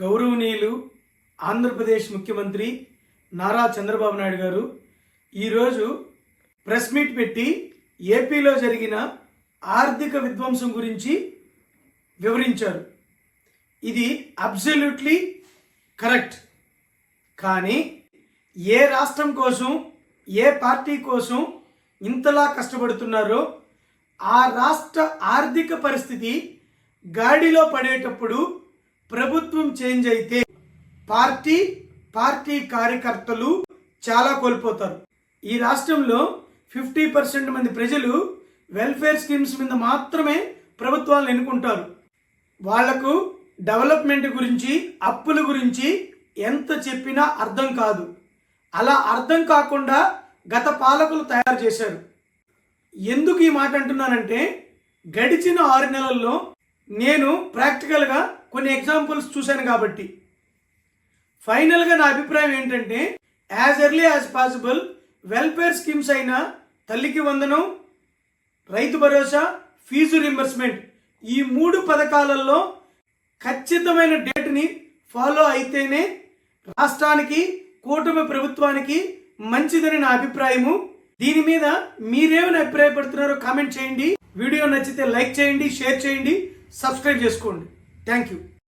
గౌరవనీయులు ఆంధ్రప్రదేశ్ ముఖ్యమంత్రి నారా చంద్రబాబు నాయుడు గారు ఈరోజు ప్రెస్ మీట్ పెట్టి ఏపీలో జరిగిన ఆర్థిక విధ్వంసం గురించి వివరించారు. ఇది అబ్సల్యూట్లీ కరెక్ట్. కానీ ఏ రాష్ట్రం కోసం ఏ పార్టీ కోసం ఇంతలా కష్టపడుతున్నారో ఆ రాష్ట్ర ఆర్థిక పరిస్థితి గాడిలో పడేటప్పుడు ప్రభుత్వం చేంజ్ అయితే పార్టీ పార్టీ కార్యకర్తలు చాలా కోల్పోతారు. ఈ రాష్ట్రంలో ఫిఫ్టీ పర్సెంట్ మంది ప్రజలు వెల్ఫేర్ స్కీమ్స్ మీద మాత్రమే ప్రభుత్వాలను ఎన్నుకుంటారు. వాళ్ళకు డెవలప్మెంట్ గురించి అప్పుల గురించి ఎంత చెప్పినా అర్థం కాదు. అలా అర్థం కాకుండా గత పాలకులు తయారు చేశారు. ఎందుకు ఈ మాట అంటున్నానంటే గడిచిన ఆరు నెలల్లో నేను ప్రాక్టికల్గా కొన్ని ఎగ్జాంపుల్స్ చూశాను కాబట్టి. ఫైనల్గా నా అభిప్రాయం ఏంటంటే as early as possible welfare schemes అయిన తల్లికి వందనం రైతు భరోసా ఫీజు రింబర్స్మెంట్ ఈ మూడు పథకాలలో ఖచ్చితమైన డేట్ని ఫాలో అయితేనే రాష్ట్రానికి కూటమి ప్రభుత్వానికి మంచిదని నా అభిప్రాయము. దీని మీద మీరేమని అభిప్రాయపడుతున్నారో కామెంట్ చేయండి. వీడియో నచ్చితే లైక్ చేయండి షేర్ చేయండి సబ్స్క్రైబ్ చేసుకోండి. Thank you